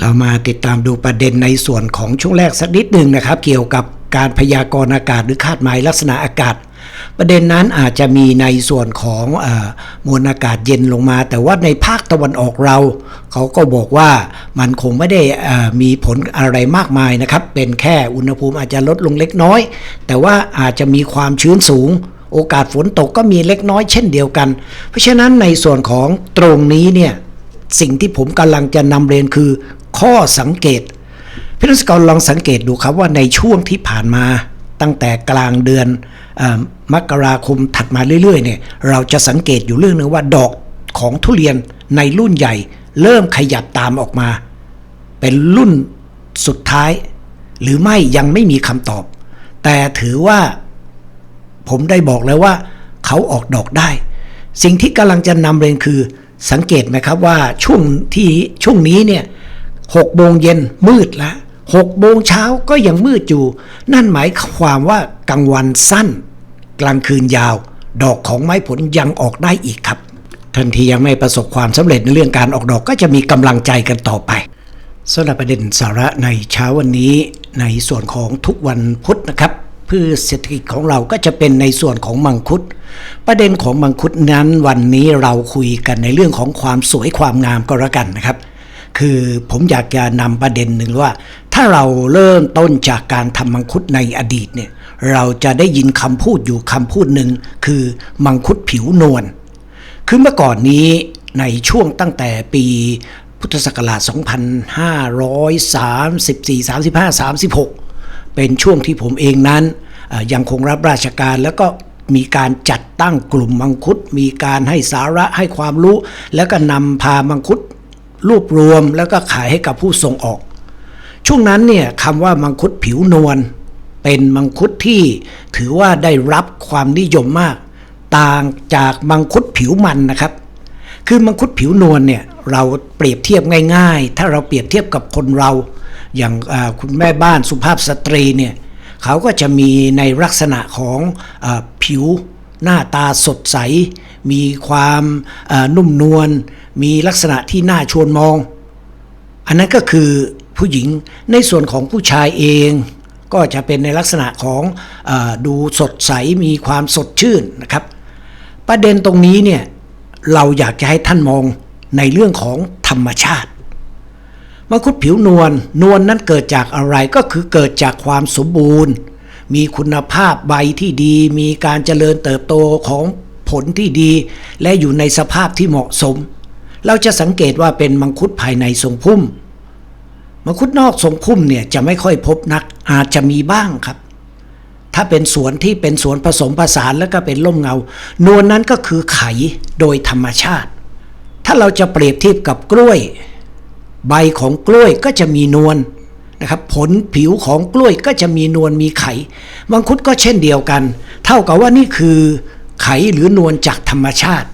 เรามาติดตามดูประเด็นในส่วนของช่วงแรกสักนิดหนึ่งนะครับ เกี่ยวกับการพยากรณ์อากาศหรือคาดหมายลักษณะอากาศ ประเด็นนั้นอาจจะมีในส่วนของอมวลอากาศเย็นลงมา แต่ว่าในภาคตะวันออกเรา เขาก็บอกว่ามันคงไม่ได้มีผลอะไรมากมายนะครับ เป็นแค่อุณหภูมิอาจจะลดลงเล็กน้อย แต่ว่าอาจจะมีความชื้นสูง โอกาสฝนตกก็มีเล็กน้อยเช่นเดียวกัน เพราะฉะนั้นในส่วนของตรงนี้เนี่ยสิ่งที่ผมกำลังจะนำเรียนคือ ข้อสังเกตพี่นักศึกษาลองสังเกตดูครับว่าในช่วงที่ผ่านมาตั้งแต่กลางเดือนอมกราคมถัดมาเรื่อยๆเนี่ยเราจะสังเกตอยู่เรื่องหนึงว่าดอกของทุเรียนในรุ่นใหญ่ เริ่มขยับตามออกมา เป็นรุ่นสุดท้าย หรือไม่ยังไม่มีคำตอบ แต่ถือว่าผมได้บอกแล้วว่า เขาออกดอกได้ สิ่งที่กำลังจะนำเรียนคือสังเกตไหมครับว่าช่วงที่ช่วงนี้เนี่ย หกโมงเย็นมืดแล้วหกโมงเช้าก็ยังมืดอยู่ นั่นหมายความว่ากลางวันสั้น กลางคืนยาว ดอกของไม้ผลยังออกได้อีกครับทันทียังไม่ประสบความสำเร็จในเรื่องการออกดอกก็จะมีกำลังใจกันต่อไปสำหรับประเด็นสาระในเช้าวันนี้ในส่วนของทุกวันพุธนะครับพืชเศรษฐกิจของเราก็จะเป็นในส่วนของมังคุด ประเด็นของมังคุดนั้นวันนี้เราคุยกันในเรื่องของความสวยความงามก็แล้วกันนะครับ คือผมอยากจะนำประเด็นหนึ่งว่า ถ้าเราเริ่มต้นจากการทำมังคุดในอดีตเนี่ยเราจะได้ยินคำพูดอยู่คำพูดหนึ่งคือมังคุดผิวนวลคือเมื่อก่อนนี้ในช่วงตั้งแต่ปีพุทธศักราช 2534 35 36 เป็นช่วงที่ผมเองนั้นยังคงรับราชการแล้วก็มีการจัดตั้งกลุ่มมังคุด มีการให้สาระให้ความรู้ แล้วก็นำพามังคุด รวบรวมแล้วก็ขายให้กับผู้ส่งออก ช่วงนั้นเนี่ยคำว่ามังคุดผิวนวลเป็นมังคุดที่ถือว่าได้รับความนิยมมาก ต่างจากมังคุดผิวมันนะครับ คือมังคุดผิวนวลเนี่ยเราเปรียบเทียบง่าย ๆ ถ้าเราเปรียบเทียบกับคนเรา อย่างคุณแม่บ้านสุภาพสตรีเนี่ยเขาก็จะมีในลักษณะของอผิวหน้าตาสดใส มีความนุ่มนวลมีลักษณะที่น่าชวนมอง อันนั้นก็คือผู้หญิงในส่วนของผู้ชายเอง ก็จะเป็นในลักษณะของอดูสดใสมีความสดชื่นนะครับ ประเด็นตรงนี้เนี่ยเราอยากจะให้ท่านมองในเรื่องของธรรมชาติมังคุดผิวนวลนวลนั้นเกิดจากอะไรก็คือเกิดจากความสมบูรณ์ มีคุณภาพใบที่ดี มีการเจริญเติบโตของ ผลที่ดี และอยู่ในสภาพที่เหมาะสม เราจะสังเกตว่าเป็นมังคุดภายในทรงพุ่ม มังคุดนอกทรงพุ่มเนี่ยจะไม่ค่อยพบนักอาจจะมีบ้างครับ ถ้าเป็นสวนที่เป็นสวนผสมผสานแล้วก็เป็นร่มเงานวลนั้นก็คือไขโดยธรรมชาติ ถ้าเราจะเปรียบเทียบกับกล้วย ใบของกล้วยก็จะมีนวลนะครับผลผิวของกล้วยก็จะมีนวลมีไขมังคุดก็เช่นเดียวกัน เท่ากับว่านี่คือ ไขหรือนวลจากธรรมชาติ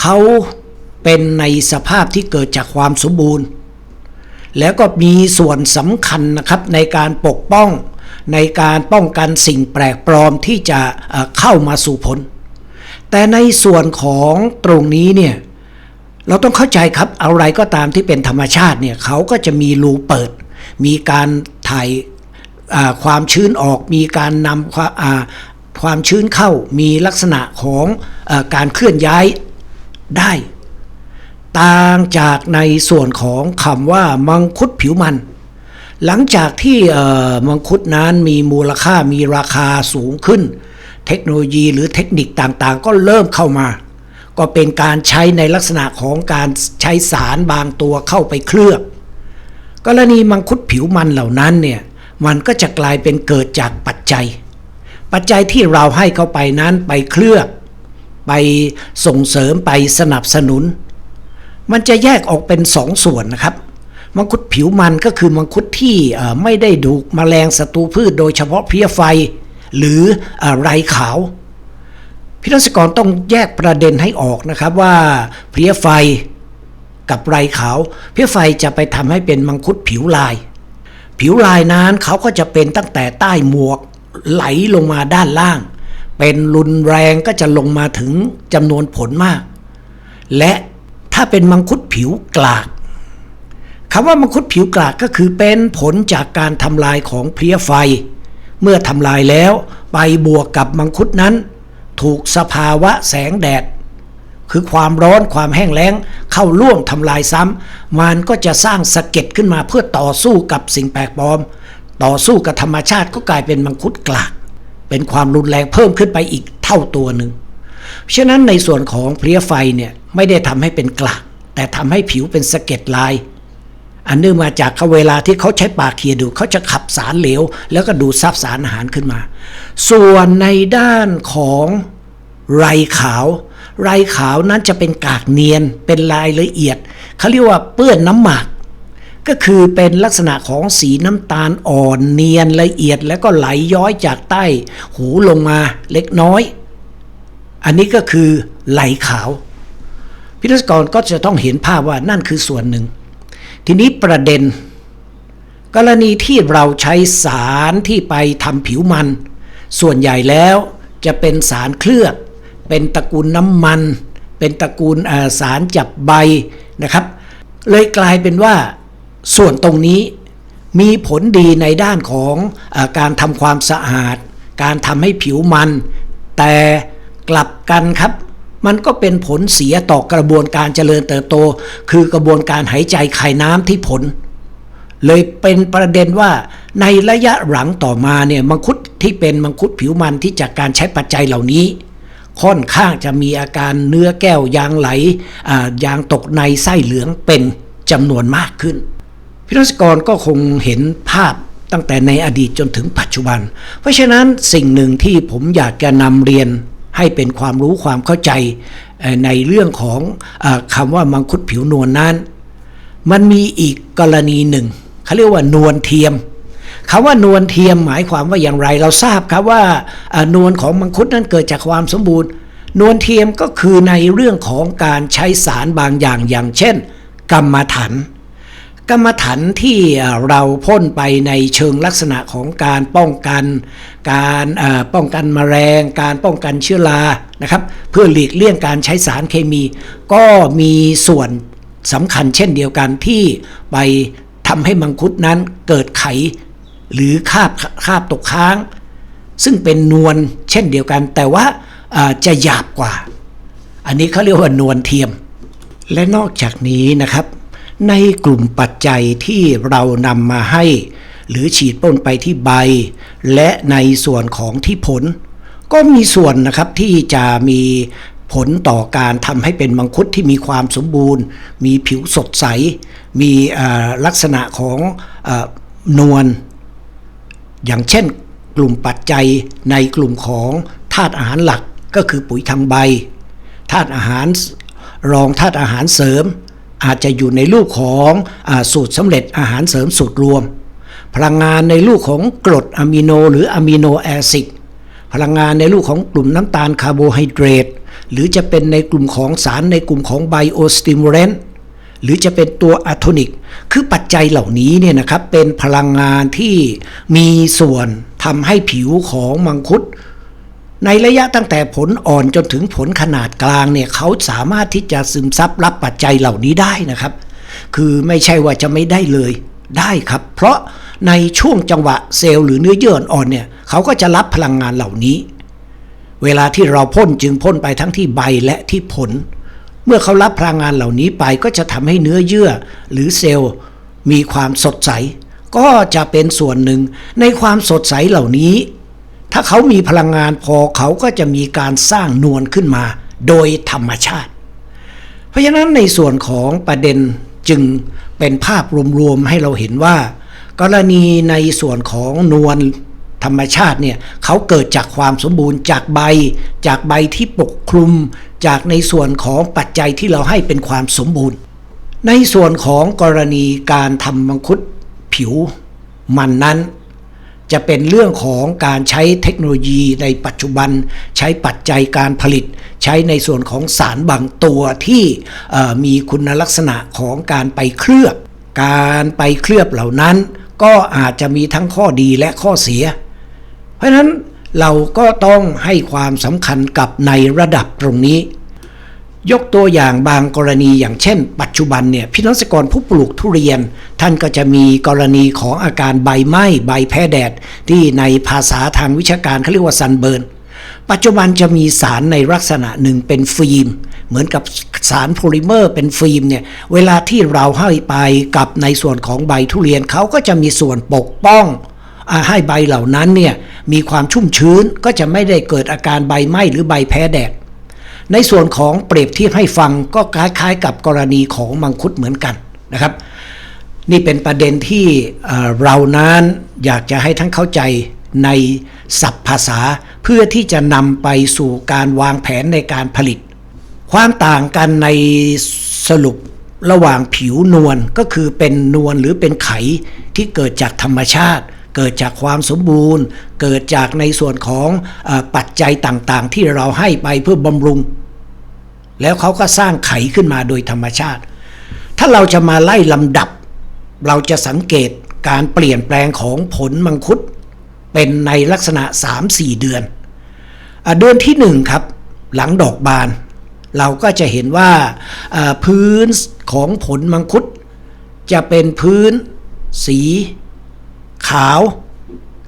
เขาเป็นในสภาพที่เกิดจากความสมบูรณ์ แล้วก็มีส่วนสำคัญนะครับในการปกป้องในการป้องกันสิ่งแปลกปลอมที่จะเข้ามาสู่ผล แต่ในส่วนของตรงนี้เนี่ยเราต้องเข้าใจครับอะไรก็ตามที่เป็นธรรมชาติเนี่ยเขาก็จะมีรูเปิด มีการถ่ายความชื้นออก มีการนำ ความชื้นเข้ามีลักษณะของอการเคลื่อนย้ายได้ ต่างจากในส่วนของคำว่ามังคุดผิวมัน หลังจากที่มังคุดนั้นมีมูลค่ามีราคาสูงขึ้น เทคโนโลยีหรือเทคนิคต่างๆ ก็เริ่มเข้ามา ก็เป็นการใช้ในลักษณะของการใช้สารบางตัวเข้าไปเคลือบกรณีมังคุดผิวมันเหล่านั้นเนี่ยมันก็จะกลายเป็นเกิดจากปัจจัย ปัจจัยที่เราให้เข้าไปนั้นไปเคลือบไปส่งเสริมไปสนับสนุน มันจะแยกออกเป็นสองส่วนนะครับ มังคุดผิวมันก็คือมังคุดที่ไม่ได้ดูแมลงศัตรูพืชโดยเฉพาะเพลี้ยไฟ หรืออไรขาวพี่รัศกรต้องแยกประเด็นให้ออกนะครับว่าเพลี้ยไฟกับไรขาว เพลี้ยไฟจะไปทำให้เป็นมังคุดผิวลาย ผิวลายนั้นเขาก็จะเป็นตั้งแต่ใต้หมวก ไหลลงมาด้านล่าง เป็นรุนแรงก็จะลงมาถึงจำนวนผลมาก และถ้าเป็นมังคุดผิวกลากคำว่ามังคุดผิวกลากก็คือเป็นผลจากการทำลายของเพลี้ยไฟ เมื่อทำลายแล้วไปบวกกับมังคุดนั้น ถูกสภาวะแสงแดด คือความร้อนความแห้งแล้งเข้าล่วงทำลายซ้ำมันก็จะสร้างสะเก็ดขึ้นมาเพื่อต่อสู้กับสิ่งแปลกปลอม ต่อสู้กับธรรมชาติก็กลายเป็นมังคุดกลาก เป็นความรุนแรงเพิ่มขึ้นไปอีกเท่าตัวหนึ่งฉะนั้นในส่วนของเพลี้ยไฟเนี่ยไม่ได้ทำให้เป็นกลาก แต่ทำให้ผิวเป็นสะเก็ดลาย อันเนื่องมาจากเขาเวลาที่เขาใช้ปากเคียดูเขาจะขับสารเหลว แล้วก็ดูดซับสารอาหารขึ้นมา ส่วนในด้านของไรขาว ไรขาวนั้นจะเป็นกากเนียนเป็นลายละเอียดเขาเรียกว่าเปื้อนน้ำหมาก ก็คือเป็นลักษณะของสีน้ำตาลอ่อนเนียนละเอียดแล้วก็ไหลย้อยจากใต้ หูลงมาเล็กน้อย อันนี้ก็คือไหลขาว พิธีกรก็จะต้องเห็นภาพว่านั่นคือส่วนหนึ่ง ทีนี้ประเด็น กรณีที่เราใช้สารที่ไปทำผิวมัน ส่วนใหญ่แล้วจะเป็นสารเคลือบ เป็นตระกูลน้ำมัน เป็นตระกูลสารจับใบนะครับ เลยกลายเป็นว่า ส่วนตรงนี้มีผลดีในด้านของอการทำความสะอาด การทำให้ผิวมัน แต่กลับกันครับ มันก็เป็นผลเสียต่อกระบวนการเจริญเติบโต คือกระบวนการหายใจไข่น้ำที่ผล เลยเป็นประเด็นว่าในระยะหลังต่อมาเนี่ยมังคุดที่เป็นมังคุดผิวมันที่จากการใช้ปัจจัยเหล่านี้ ค่อนข้างจะมีอาการเนื้อแก้วยางไหลยางตกในไส้เหลืองเป็นจำนวนมากขึ้น พิธีกกรก็คงเห็นภาพตั้งแต่ในอดีตจนถึงปัจจุบัน เพราะฉะนั้นสิ่งหนึ่งที่ผมอยากจะนำเรียนให้เป็นความรู้ความเข้าใจในเรื่องของอคำว่ามังคุดผิวนวลนั้น มันมีอีกกรณีหนึ่งเขาเรียกว่านวลเทียมคำว่านวลเทียมหมายความว่าอย่างไร เราทราบครับว่านวลของมังคุดนั้นเกิดจากความสมบูรณ์ นวลเทียมก็คือในเรื่องของการใช้สารบางอย่างอย่างเช่น กรรมฐาน กรรมฐานที่เราพ่นไปในเชิงลักษณะของการป้องกัน การป้องกันแมลงการป้องกันเชื้อรานะครับ เพื่อหลีกเลี่ยงการใช้สารเคมี ก็มีส่วนสำคัญเช่นเดียวกันที่ไปทำให้มังคุดนั้นเกิดไข หรือคาบคาบตกค้าง ซึ่งเป็นนวลเช่นเดียวกัน แต่ว่าจะหยาบกว่า อันนี้เขาเรียกว่านวลเทียม และนอกจากนี้นะครับ ในกลุ่มปัจจัยที่เรานำมาให้ หรือฉีดพ่นไปที่ใบ และในส่วนของที่ผล ก็มีส่วนนะครับที่จะมีผลต่อการทำให้เป็นมังคุดที่มีความสมบูรณ์ มีผิวสดใส มีลักษณะของอนวลอย่างเช่นกลุ่มปัจจัยในกลุ่มของธาตุอาหารหลักก็คือปุ๋ยทางใบธาตุอาหารรองธาตุอาหารเสริม อาจจะอยู่ในรูปของอสูตรสำเร็จอาหารเสริมสูตรรวม พลังงานในรูปของกรดอะมิโนหรืออะมิโนแอซิดพลังงานในรูปของกลุ่มน้ำตาลคาร์โบไฮเดรตหรือจะเป็นในกลุ่มของสารในกลุ่มของไบโอสติมูเลนหรือจะเป็นตัวอะโทนิก คือปัจจัยเหล่านี้เนี่ยนะครับเป็นพลังงานที่มีส่วนทำให้ผิวของมังคุด ในระยะตั้งแต่ผลอ่อนจนถึงผลขนาดกลางเนี่ยเขาสามารถที่จะซึมซับรับปัจจัยเหล่านี้ได้นะครับ คือไม่ใช่ว่าจะไม่ได้เลยได้ครับ เพราะในช่วงจังหวะเซลล์หรือเนื้อเยื่ออ่อนเนี่ยเขาก็จะรับพลังงานเหล่านี้ เวลาที่เราพ่นจึงพ่นไปทั้งที่ใบและที่ผล เมื่อเขารับพลังงานเหล่านี้ไปก็จะทำให้เนื้อเยื่อหรือเซลล์มีความสดใส ก็จะเป็นส่วนหนึ่งในความสดใสเหล่านี้ ถ้าเขามีพลังงานพอเขาก็จะมีการสร้างนวลขึ้นมา โดยธรรมชาติ เพราะฉะนั้นในส่วนของประเด็นจึงเป็นภาพรวมๆให้เราเห็นว่า กรณีในส่วนของนวลธรรมชาติเนี่ยเขาเกิดจากความสมบูรณ์จากใบ จากใบที่ปกคลุม จากในส่วนของปัจจัยที่เราให้เป็นความสมบูรณ์ ในส่วนของกรณีการทำมังคุดผิวมันนั้น จะเป็นเรื่องของการใช้เทคโนโลยีในปัจจุบัน ใช้ปัจจัยการผลิต ใช้ในส่วนของสารบางตัวที่มีคุณลักษณะของการไปเคลือบ การไปเคลือบเหล่านั้น ก็อาจจะมีทั้งข้อดีและข้อเสีย เพราะฉะนั้นเราก็ต้องให้ความสำคัญกับในระดับตรงนี้ ยกตัวอย่างบางกรณีอย่างเช่น ปัจจุบันเนี่ยพี่น้องเกษตรกรผู้ปลูกทุเรียน ท่านก็จะมีกรณีของอาการใบไหม้ใบแพ้แดด ที่ในภาษาทางวิชาการเขาเรียกว่าซันเบิร์นปัจจุบันจะมีสารในลักษณะหนึ่งเป็นฟิล์ม เหมือนกับสารโพลิเมอร์เป็นฟิล์มเนี่ยเวลาที่เราให้ไปกับในส่วนของใบทุเรียนเขาก็จะมีส่วนปกป้องให้ใบเหล่านั้นเนี่ยมีความชุ่มชื้นก็จะไม่ได้เกิดอาการใบไหม้หรือใบแพ้แดด ในส่วนของเปรียบเทียบให้ฟังก็คล้ายๆ กับกรณีของมังคุดเหมือนกันนะครับ นี่เป็นประเด็นที่เรานั้นอยากจะให้ทั้งเข้าใจในศัพท์ภาษาเพื่อที่จะนำไปสู่การวางแผนในการผลิต ความต่างกันในสรุประหว่างผิวนวลก็คือเป็นนวลหรือเป็นไขที่เกิดจากธรรมชาติ เกิดจากความสมบูรณ์ เกิดจากในส่วนของอปัจจัยต่างๆ ที่เราให้ไปเพื่อบำรุง แล้วเขาก็สร้างไขขึ้นมาโดยธรรมชาติ ถ้าเราจะมาไล่ลำดับ เราจะสังเกตการเปลี่ยนแปลงของผลมังคุดเป็นในลักษณะ 3-4 เดือนอเดือนที่1ครับหลังดอกบาน เราก็จะเห็นว่าพื้นของผลมังคุดจะเป็นพื้นสี ขาว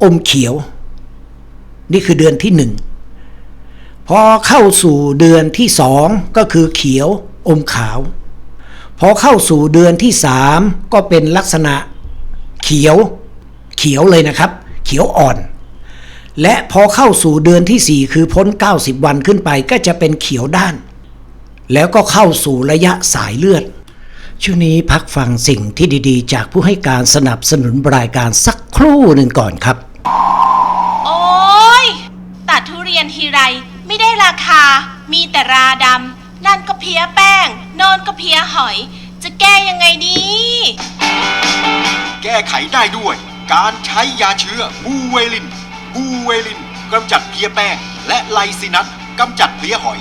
อมเขียว นี่คือเดือนที่หนึ่งพอเข้าสู่เดือนที่สองก็คือเขียวอมขาว พอเข้าสู่เดือนที่สามก็เป็นลักษณะเขียวเขียวเลยนะครับ เขียวอ่อน และพอเข้าสู่เดือนที่4คือพ้น 90 วันขึ้นไปก็จะเป็นเขียวด้าน แล้วก็เข้าสู่ระยะสายเลือด ช่วงนี้พักฟังสิ่งที่ดีๆ จากผู้ให้การสนับสนุนรายการสักครู่หนึ่งก่อนครับ โอ้ยตัดทุเรียนทีไรไม่ได้ราคา มีแต่ราดำ นั่นก็เพี้ยแป้ง โนอนก็เพี้ยหอย จะแก้ยังไงดี แก้ไขได้ด้วย การใช้ยาเชื้อบูเวลินบูเวลินกำจัดเพลี้ยแป้ง และไลซินัสกำจัดเพลี้ยหอย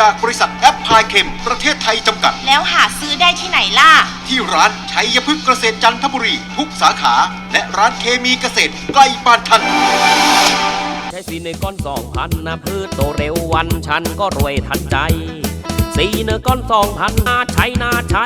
จากบริษัทแอปพลายเคมประเทศไทยจำกัด แล้วหาซื้อได้ที่ไหนล่ะ ที่ร้านชัยพฤกษ์เกษตรจันทบุรี ทุกสาขา และร้านเคมีเกษตรใกล้บ้านท่านใช้สีในก้อนสองพันนะพืชโตเร็ววันฉันก็รวยทันใจ สีเนก้อนสองพันนาใช้นาใช้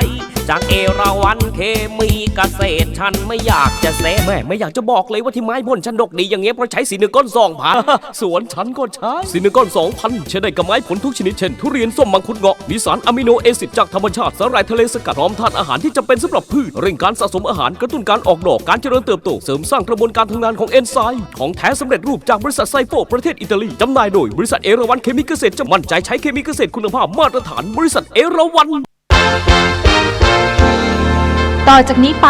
จากเอราวันเคมีเกษตรฉันไม่อยากจะเซแม่ไม่อยากจะบอกเลยว่าที่ไม้บนฉันดกดีอย่างเงี้ยเพราะใช้สีเนก้อนสองพันสวนฉันก็ใช้สีเนก้อนสองพันใช้ได้กับไม้ผลทุกชนิดเช่นทุเรียนส้มมังคุดเงาะมีสารอะมิโนเอซิดจากธรรมชาติสาหร่ายทะเลสกัดพร้อมธาตุอาหารที่จำเป็นสำหรับพืชเร่งการสะสมอาหารกระตุ้นการออกดอกการเจริญเติบโตเสริมสร้างกระบวนการทำงานของเอนไซม์ของแท้สำเร็จรูปจากบริษัทไซโฟประเทศอิตาลีจำหน่ายโดยบริษัทเอราวันเคมีเกษตรจะมั่นใจใช้เคมีเกษตรคุณภาพมาตรฐานบริษัทเอราวัน ต่อจากนี้ไป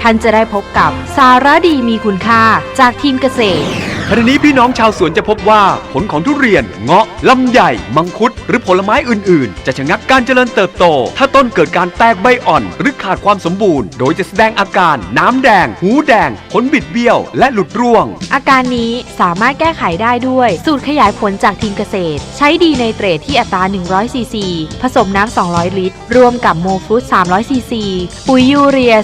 ท่านจะได้พบกับสาระดีมีคุณค่าจากทีมเกษตร ขณะนี้พี่น้องชาวสวนจะพบว่าผลของทุเรียน เงาะ ลำไย มังคุด หรือผลไม้อื่น ๆ จะชะงักการเจริญเติบโต ถ้าต้นเกิดการแตกใบอ่อน หรือขาดความสมบูรณ์ โดยจะแสดงอาการ น้ำแดง หูแดง ผลบิดเบี้ยว และหลุดร่วง อาการนี้สามารถแก้ไขได้ด้วย สูตรขยายผลจากทีมเกษตร ใช้ดีในเตรดที่อัตรา 100 ซีซี ผสมน้ำ 200 ลิตร รวมกับโมฟรุต300 ซีซี ปุ๋ยยูเรีย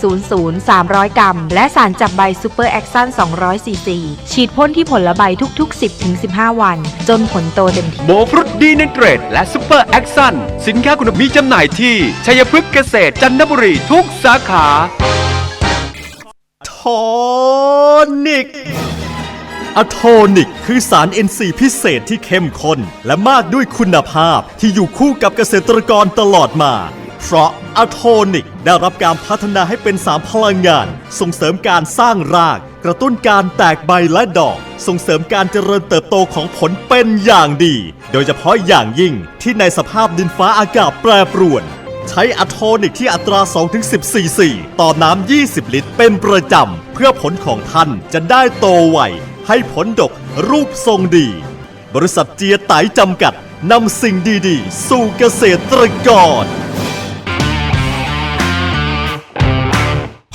4600 300 กรัม และสารจับใบซูเปอร์แอคซัน200 ซีซีฉีดพ่นที่ผลใบทุก ๆ 10-15 วัน จนผลโตเต็มที่โมฟรุตดีเนเตรตและซูเปอร์แอคซันสินค้าคุณภาพมีจำหน่ายที่ ชัยพฤกษ์เกษตรจันทบุรีทุกสาขาโทนิกอะโทนิก คือสาร NC พิเศษที่เข้มข้นและมากด้วยคุณภาพที่อยู่คู่กับเกษตรกรตลอดมา เพราะอะโทนิกได้รับการพัฒนาให้เป็นสารพลังงาน ส่งเสริมการสร้างราก กระตุ้นการแตกใบและดอก ส่งเสริมการเจริญเติบโตของผลเป็นอย่างดี โดยเฉพาะอย่างยิ่งที่ในสภาพดินฟ้าอากาศแปรปรวน ใช้อะโทนิกที่อัตรา 2-10 ซีซีต่อน้ำ 20 ลิตร เป็นประจำ เพื่อผลของท่านจะได้โตไวให้ผลดกรูปทรงดี บริษัทเจียไตจำกัดนำสิ่งดีๆ สู่เกษตรกร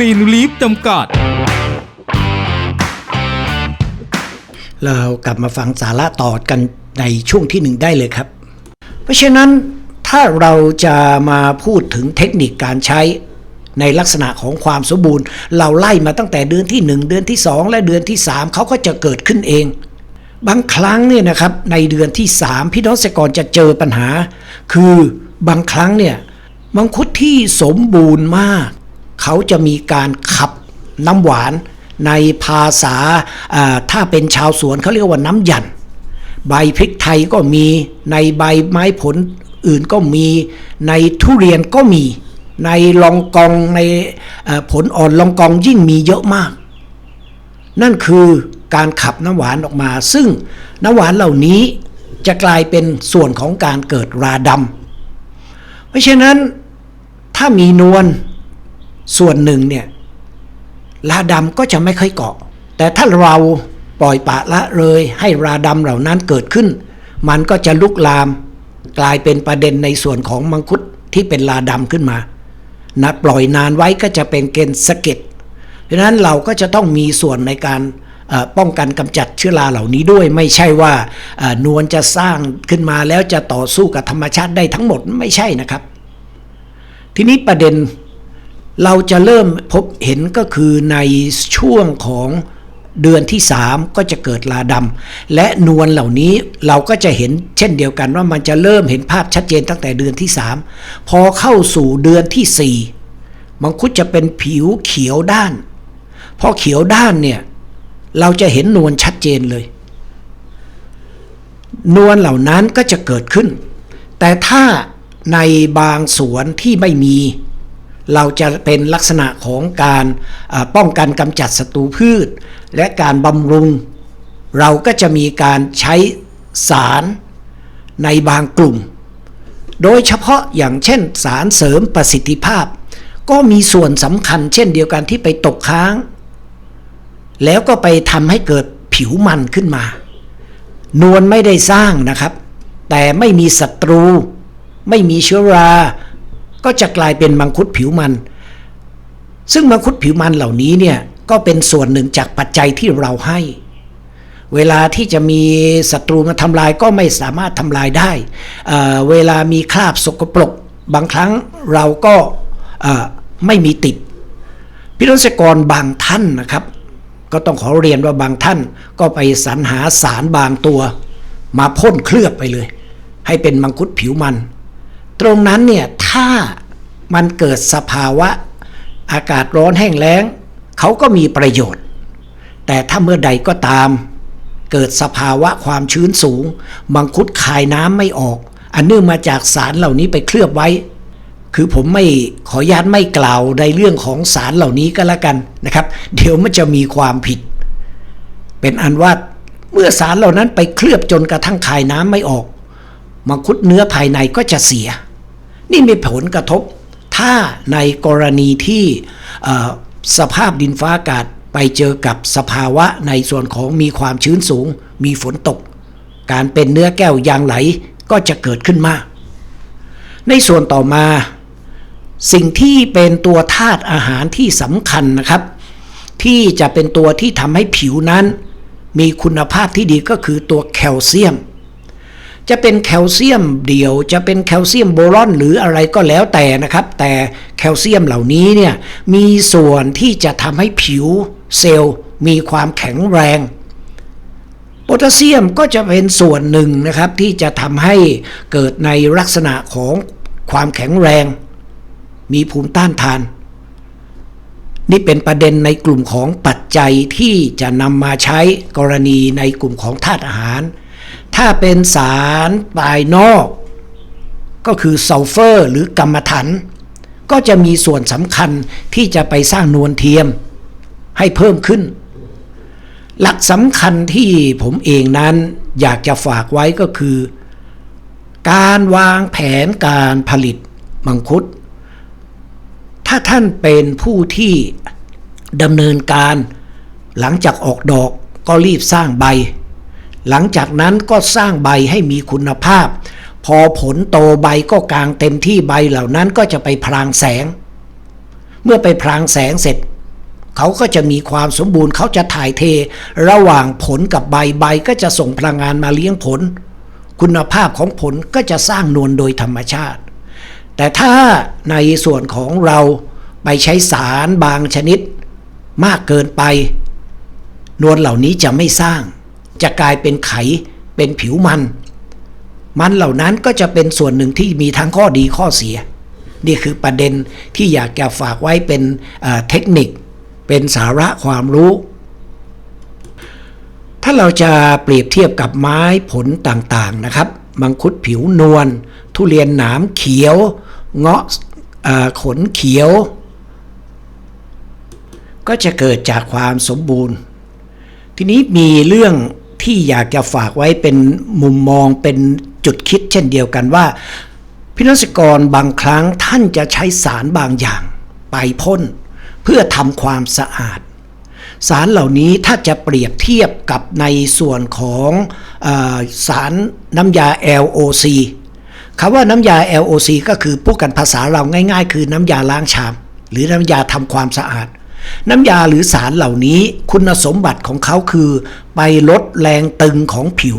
รีนลีฟจำกัด เรากลับมาฟังสาระต่อกันในช่วงที่หนึ่งได้เลยครับ เพราะฉะนั้นถ้าเราจะมาพูดถึงเทคนิคการใช้ในลักษณะของความสมบูรณ์ เราไล่มาตั้งแต่เดือนที่ 1 เดือนที่ 2 และเดือนที่ 3 เขาก็จะเกิดขึ้นเอง บางครั้งเนี่ยนะครับในเดือนที่ 3 พี่น้องเกษตรกรจะเจอปัญหา คือบางครั้งเนี่ยมังคุดที่สมบูรณ์มาก เขาจะมีการขับน้ำหวานในภาษาถ้าเป็นชาวสวนเขาเรียกว่าน้ำหยัน ใบพริกไทยก็มีในใบไม้ผลอื่นก็มีในทุเรียนก็มีในลองกองในผลอ่อนลองกองยิ่งมีเยอะมาก นั่นคือการขับน้ำหวานออกมา ซึ่งน้ำหวานเหล่านี้จะกลายเป็นส่วนของการเกิดราดำเพราะฉะนั้นถ้ามีนวล ส่วนหนึ่งเนี่ยราดำก็จะไม่ค่อยเกาะ แต่ถ้าเราปล่อยปละละเลยให้ราดำเหล่านั้นเกิดขึ้น มันก็จะลุกลาม กลายเป็นประเด็นในส่วนของมังคุดที่เป็นราดำขึ้นมานะปล่อยนานไว้ก็จะเป็นเกณฑ์สะเก็ดเพราะฉะนั้นเราก็จะต้องมีส่วนในการป้องกันกำจัดเชื้อราเหล่านี้ด้วย ไม่ใช่ว่านวลจะสร้างขึ้นมาแล้วจะต่อสู้กับธรรมชาติได้ทั้งหมดไม่ใช่นะครับ ทีนี้ประเด็น เราจะเริ่มพบเห็นก็คือในช่วงของเดือนที่ 3 ก็จะเกิดลาดำและนวลเหล่านี้เราก็จะเห็นเช่นเดียวกันว่ามันจะเริ่มเห็นภาพชัดเจนตั้งแต่เดือนที่ 3 พอเข้าสู่เดือนที่ 4 มังคุดจะเป็นผิวเขียวด้าน พอเขียวด้านเนี่ย เราจะเห็นนวลชัดเจนเลย นวลเหล่านั้นก็จะเกิดขึ้น แต่ถ้าในบางสวนที่ไม่มี เราจะเป็นลักษณะของการป้องกันกำจัดศัตรูพืช และการบำรุง เราก็จะมีการใช้สารในบางกลุ่ม โดยเฉพาะอย่างเช่นสารเสริมประสิทธิภาพ ก็มีส่วนสำคัญเช่นเดียวกันที่ไปตกค้าง แล้วก็ไปทำให้เกิดผิวมันขึ้นมา นวลไม่ได้สร้างนะครับ แต่ไม่มีศัตรู ไม่มีเชื้อรา ก็จะกลายเป็นมังคุดผิวมัน ซึ่งมังคุดผิวมันเหล่านี้เนี่ยก็เป็นส่วนหนึ่งจากปัจจัยที่เราให้ เวลาที่จะมีศัตรูมาทำลายก็ไม่สามารถทำลายได้เเวลามีคราบสกปรก บางครั้งเราก็ไม่มีติดพิรศกรบางท่านนะครับ ก็ต้องขอเรียนว่าบางท่านก็ไปสรรหาสารบางตัว มาพ่นเคลือบไปเลย ให้เป็นมังคุดผิวมัน ตรงนั้นเนี่ยถ้ามันเกิดสภาวะอากาศร้อนแห้งแล้งเขาก็มีประโยชน์ แต่ถ้าเมื่อใดก็ตาม เกิดสภาวะความชื้นสูง มังคุดคายน้ำไม่ออก อันเนื่องมาจากสารเหล่านี้ไปเคลือบไว้ คือผมไม่ขออนุญาตไม่กล่าวในเรื่องของสารเหล่านี้ก็แล้วกันนะครับ เดี๋ยวมันจะมีความผิด เป็นอันว่าเมื่อสารเหล่านั้นไปเคลือบจนกระทั่งคายน้ำไม่ออก มังคุดเนื้อภายในก็จะเสีย นี่มีผลกระทบ ถ้าในกรณีที่สภาพดินฟ้าอากาศไปเจอกับสภาวะในส่วนของมีความชื้นสูง มีฝนตก การเป็นเนื้อแก้วยางไหลก็จะเกิดขึ้นมาก ในส่วนต่อมา สิ่งที่เป็นตัวธาตุอาหารที่สำคัญนะครับ ที่จะเป็นตัวที่ทำให้ผิวนั้น มีคุณภาพที่ดีก็คือตัวแคลเซียม จะเป็นแคลเซียมเดี่ยว จะเป็นแคลเซียมโบรอนหรืออะไรก็แล้วแต่นะครับ แต่แคลเซียมเหล่านี้เนี่ยมีส่วนที่จะทำให้ผิวเซลล์มีความแข็งแรงโพแทสเซียมก็จะเป็นส่วนหนึ่งนะครับที่จะทำให้เกิดในลักษณะของความแข็งแรง มีภูมิต้านทาน นี่เป็นประเด็นในกลุ่มของปัจจัยที่จะนำมาใช้กรณีในกลุ่มของธาตุอาหาร ถ้าเป็นสารภายนอก ก็คือซัลเฟอร์หรือกรรมฐานก็จะมีส่วนสำคัญที่จะไปสร้างนวลเทียมให้เพิ่มขึ้น หลักสำคัญที่ผมเองนั้นอยากจะฝากไว้ก็คือ การวางแผนการผลิตมังคุด ถ้าท่านเป็นผู้ที่ดำเนินการหลังจากออกดอกก็รีบสร้างใบ หลังจากนั้นก็สร้างใบให้มีคุณภาพ พอผลโตใบก็กลางเต็มที่ใบเหล่านั้นก็จะไปพรางแสง เมื่อไปพรางแสงเสร็จ เขาก็จะมีความสมบูรณ์เขาจะถ่ายเท ระหว่างผลกับใบใบก็จะส่งพลังงานมาเลี้ยงผล คุณภาพของผลก็จะสร้างนวลโดยธรรมชาติ แต่ถ้าในส่วนของเราไปใช้สารบางชนิด มากเกินไป นวลเหล่านี้จะไม่สร้าง จะกลายเป็นไขเป็นผิวมัน มันเหล่านั้นก็จะเป็นส่วนหนึ่งที่มีทั้งข้อดีข้อเสีย นี่คือประเด็นที่อยากจะฝากไว้เป็นเทคนิค เป็นสาระความรู้ ถ้าเราจะเปรียบเทียบกับไม้ผลต่างๆนะครับ มังคุดผิวนวลทุเรียนหนามเขียว เงาะขนเขียว ก็จะเกิดจากความสมบูรณ์ ทีนี้มีเรื่อง ที่อยากจะฝากไว้เป็นมุมมองเป็นจุดคิดเช่นเดียวกันว่าพินักกรบางครั้งท่านจะใช้สารบางอย่าง ไปพ่นเพื่อทำความสะอาด สารเหล่านี้ถ้าจะเปรียบเทียบกับในส่วนของอสารน้ำยา LOC คำว่าน้ำยา LOC ก็คือพูดกันภาษาเราง่าย ๆ คือน้ำยาล้างชาม หรือน้ำยาทำความสะอาด น้ำยาหรือสารเหล่านี้คุณสมบัติของเขาคือ ไปลดแรงตึงของผิว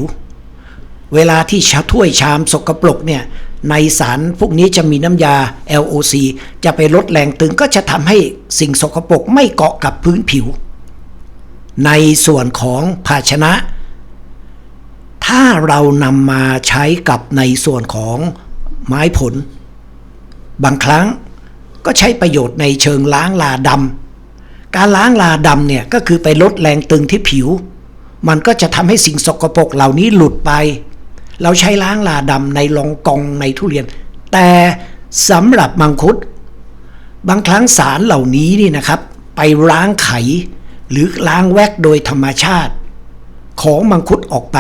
เวลาที่ชาถ้วยชามสกปรกเนี่ยในสารพวกนี้จะมีน้ำยา LOC จะไปลดแรงตึงก็จะทำให้สิ่งสกปรกไม่เกาะกับพื้นผิว ในส่วนของภาชนะ ถ้าเรานำมาใช้กับในส่วนของไม้ผล บางครั้งก็ใช้ประโยชน์ในเชิงล้างลาดำ การล้างลาดำเนี่ยก็คือไปลดแรงตึงที่ผิว มันก็จะทำให้สิ่งสกปรกเหล่านี้หลุดไป เราใช้ล้างลาดำในรองกองในทุเรียน แต่สำหรับมังคุด บางครั้งสารเหล่านี้นี่นะครับ ไปล้างไข หรือล้างแวกโดยธรรมชาติ ของมังคุดออกไป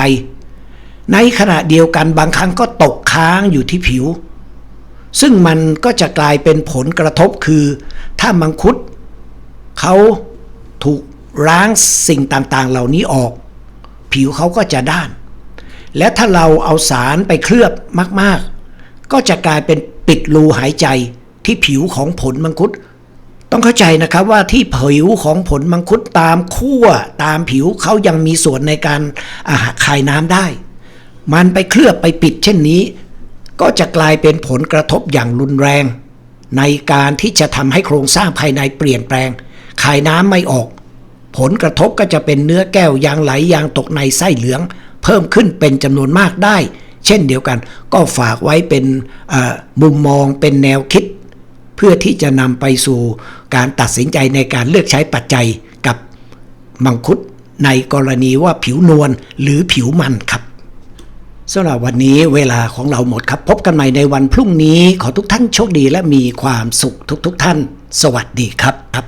ในขณะเดียวกันบางครั้งก็ตกค้างอยู่ที่ผิว ซึ่งมันก็จะกลายเป็นผลกระทบคือ ถ้ามังคุด เขาถูกล้างสิ่งต่างๆ เหล่านี้ออก ผิวเขาก็จะด้าน และถ้าเราเอาสารไปเคลือบมากๆ ก็จะกลายเป็นปิดรูหายใจที่ผิวของผลมังคุด ต้องเข้าใจนะครับว่าที่ผิวของผลมังคุดตามขั้วตามผิวเขายังมีส่วนในการาคายน้ำได้ มันไปเคลือบไปปิดเช่นนี้ ก็จะกลายเป็นผลกระทบอย่างรุนแรง ในการที่จะทำให้โครงสร้างภายในเปลี่ยนแปลง คายน้ำไม่ออก ผลกระทบก็จะเป็นเนื้อแก้วยางไหลยางตกในไส้เหลือง เพิ่มขึ้นเป็นจำนวนมากได้ เช่นเดียวกัน ก็ฝากไว้เป็นมุมมองเป็นแนวคิด เพื่อที่จะนำไปสู่การตัดสินใจในการเลือกใช้ปัจจัยกับมังคุดในกรณีว่าผิวนวลหรือผิวมันครับสำหรับวันนี้เวลาของเราหมดครับ พบกันใหม่ในวันพรุ่งนี้ขอทุกท่านโชคดีและมีความสุขทุกๆทท่าน สวัสดีครับครับ